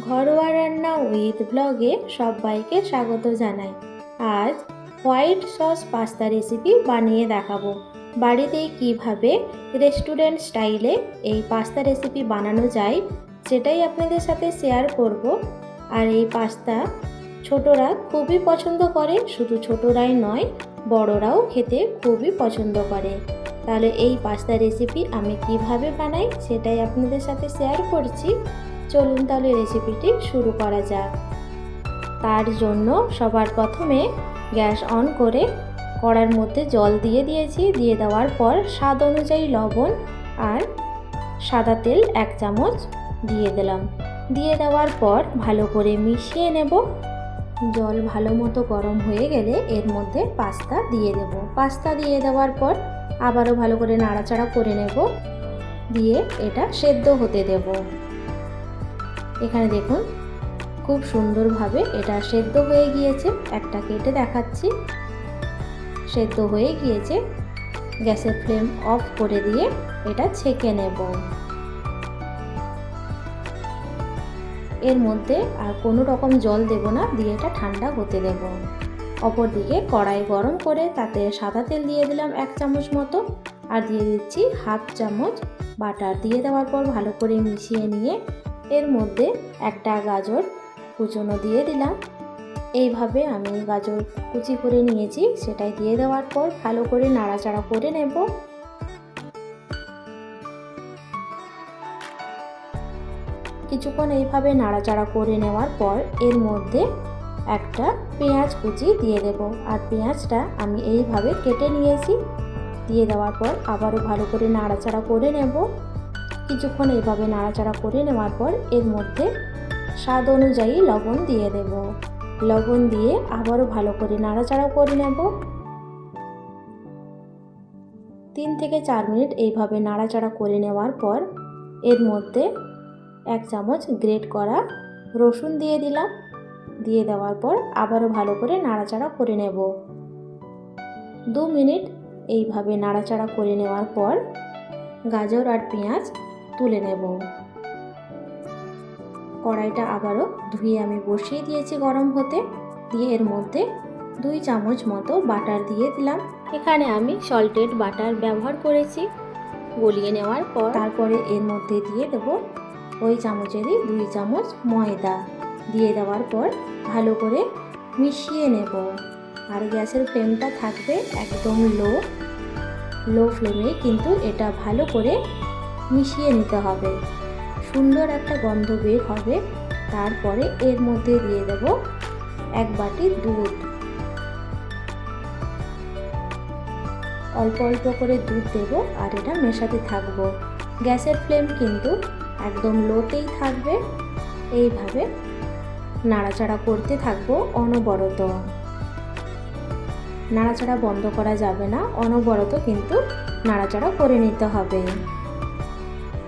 ঘরোয়া রান্না উইথ ব্লগে সবাইকে স্বাগত জানাই। আজ হোয়াইট সস পাস্তা রেসিপি বানিয়ে দেখাবো। বাড়িতেই কীভাবে রেস্টুরেন্ট স্টাইলে এই পাস্তা রেসিপি বানানো যায় সেটাই আপনাদের সাথে শেয়ার করব। আর এই পাস্তা ছোটরা খুবই পছন্দ করে, শুধু ছোটরাই নয়, বড়রাও খেতে খুবই পছন্দ করে। তাহলে এই পাস্তা রেসিপি আমি কীভাবে বানাই সেটাই আপনাদের সাথে শেয়ার করছি। চলুন তাহলে রেসিপিটি শুরু করা যাক। তার জন্য সবার প্রথমে গ্যাস অন করে কড়ার মধ্যে জল দিয়ে দিয়েছি। দিয়ে দেওয়ার পর স্বাদ অনুযায়ী লবণ আর সাদা তেল এক চামচ দিয়ে দিলাম। দিয়ে দেওয়ার পর ভালো করে মিশিয়ে নেব। জল ভালো মতো গরম হয়ে গেলে এর মধ্যে পাস্তা দিয়ে দেব। পাস্তা দিয়ে দেওয়ার পর আবারও ভালো করে নাড়াচাড়া করে নেব। দিয়ে এটা সেদ্ধ হতে দেব। এখানে দেখুন, খুব সুন্দরভাবে এটা সেদ্ধ হয়ে গিয়েছে। একটা কেটে দেখাচ্ছি। সেদ্ধ হয়ে গিয়েছে। গ্যাসের ফ্লেম অফ করে দিয়ে এটা ছেঁকে নেব। এর মধ্যে আর কোনো রকম জল দেব না, দিয়ে এটা ঠান্ডা হতে দেব। অপরদিকে কড়াই গরম করে তাতে সাদা তেল দিয়ে দিলাম এক চামচ মতো, আর দিয়ে দিচ্ছি হাফ চামচ বাটার। দিয়ে দেওয়ার পর ভালো করে মিশিয়ে নিয়ে এর মধ্যে একটা গাজর কুচনো দিয়ে দিলাম। এইভাবে আমি গাজর কুচি করে নিয়েছি, সেটাই দিয়ে দেওয়ার পর ভালো করে নাড়াচাড়া করে নেব। কিছুক্ষণ এইভাবে নাড়াচাড়া করে নেওয়ার পর এর মধ্যে একটা পেঁয়াজ কুচি দিয়ে দেব। আর পেঁয়াজটা আমি এইভাবে কেটে নিয়েছি। দিয়ে দেওয়ার পর আবারও ভালো করে নাড়াচাড়া করে নেব। কিছুক্ষণ এইভাবে নাড়াচাড়া করে নেওয়ার পর এর মধ্যে স্বাদ অনুযায়ী লবণ দিয়ে দেব। লবণ দিয়ে আবারও ভালো করে নাড়াচাড়া করে নেব। তিন থেকে চার মিনিট এইভাবে নাড়াচাড়া করে নেওয়ার পর এর মধ্যে এক চামচ গ্রেট করা রসুন দিয়ে দিলাম। দিয়ে দেওয়ার পর আবারও ভালো করে নাড়াচাড়া করে নেব। দু মিনিট এইভাবে নাড়াচাড়া করে নেওয়ার পর গাজর আর পেঁয়াজ তুলে নেব। কড়াইটা আবারও ধুয়ে আমি বসিয়ে দিয়েছি গরম হতে। দিয়ে এর মধ্যে দুই চামচ মতো বাটার দিয়ে দিলাম। এখানে আমি সল্টেড বাটার ব্যবহার করেছি। গলিয়ে নেওয়ার পর তারপরে এর মধ্যে দিয়ে দেব ওই চামচেরই দুই চামচ ময়দা। দিয়ে দেওয়ার পর ভালো করে মিশিয়ে নেব। আর গ্যাসের ফ্লেমটা থাকবে একদম লো। লো ফ্লেমে কিন্তু এটা ভালো করে মিশিয়ে নিতে হবে। সুন্দর একটা গন্ধ বের হবে। তারপরে এর মধ্যে দিয়ে দেব এক বাটি দুধ। অল্প অল্প করে দুধ দেব আর এটা মেশাতে থাকব। গ্যাসের ফ্লেম কিন্তু একদম লোতেই থাকবে। এইভাবে নাড়াচাড়া করতে থাকব অনবরত। নাড়াচাড়া বন্ধ করা যাবে না। অনবরত কিন্তু নাড়াচাড়া করে নিতে হবে।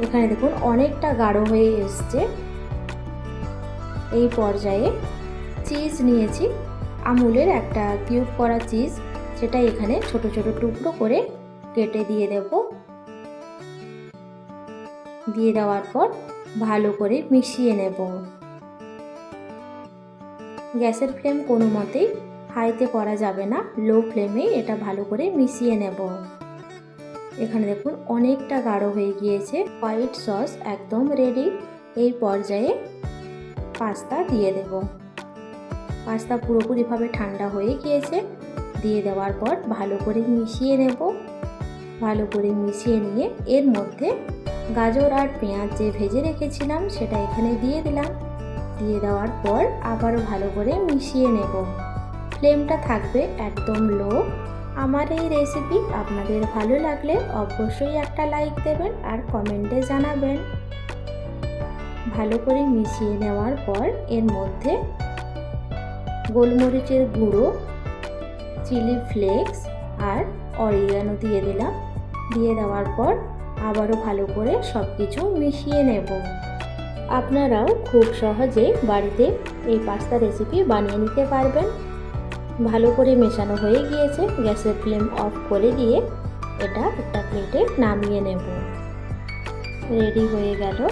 এখানে দেখুন অনেকটা গাঢ় হয়ে এসছে। এই পর্যায়ে চিজ নিয়েছি। আমুলের একটা কিউব করা চিজ সেটা এখানে ছোট ছোট টুকরো করে কেটে দিয়ে দেব। দিয়ে দেওয়ার পর ভালো করে মিশিয়ে নেব। গ্যাসের ফ্লেম কোনো মতেই হাইতে করা যাবে না। লো ফ্লেমে এটা ভালো করে মিশিয়ে নেব। এখানে দেখুন অনেকটা গাঢ় হয়ে গিয়েছে। হোয়াইট সস একদম রেডি এই পর্যায়ে পাস্তা দিয়ে দেব। পাস্তা পুরোপুরিভাবে ঠান্ডা হয়ে গিয়েছে। দিয়ে দেওয়ার পর ভালো করে মিশিয়ে নেব। ভালো করে মিশিয়ে নিয়ে এর মধ্যে গাজর আর পেঁয়াজ যে ভেজে রেখেছিলাম সেটা এখানে দিয়ে দিলাম। দিয়ে দেওয়ার পর আবারও ভালো করে মিশিয়ে নেব। ফ্লেমটা থাকবে একদম লো আমার এই রেসিপি আপনাদের ভালো লাগলে অবশ্যই একটা লাইক দেবেন আর কমেন্টে জানাবেন। ভালো করে মিশিয়ে নেওয়ার পর এর মধ্যে গোলমরিচের গুঁড়ো চিলি ফ্লেক্স আর অরিগানো দিয়ে দিলাম। দিয়ে দেওয়ার পর আবারও ভালো করে সব কিছু মিশিয়ে নেব। আপনারাও খুব সহজে বাড়িতে এই পাস্তা রেসিপি বানিয়ে নিতে পারবেন। ভালো করে মেশানো হয়ে গিয়েছে। গ্যাসের ফ্লেম অফ করে দিয়ে এটা একটা প্লেটে নামিয়ে নেব। রেডি হয়ে গেল।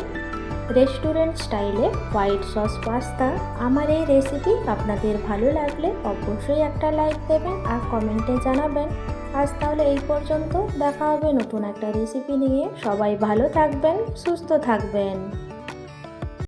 রেস্টুরেন্ট স্টাইলে হোয়াইট সস পাস্তা। আমার এই রেসিপি আপনাদের ভালো লাগলে অবশ্যই একটা লাইক দেবেন আর কমেন্টে জানাবেন। আজ তাহলে এই পর্যন্ত। দেখা হবে নতুন একটা রেসিপি নিয়ে। সবাই ভালো থাকবেন, সুস্থ থাকবেন।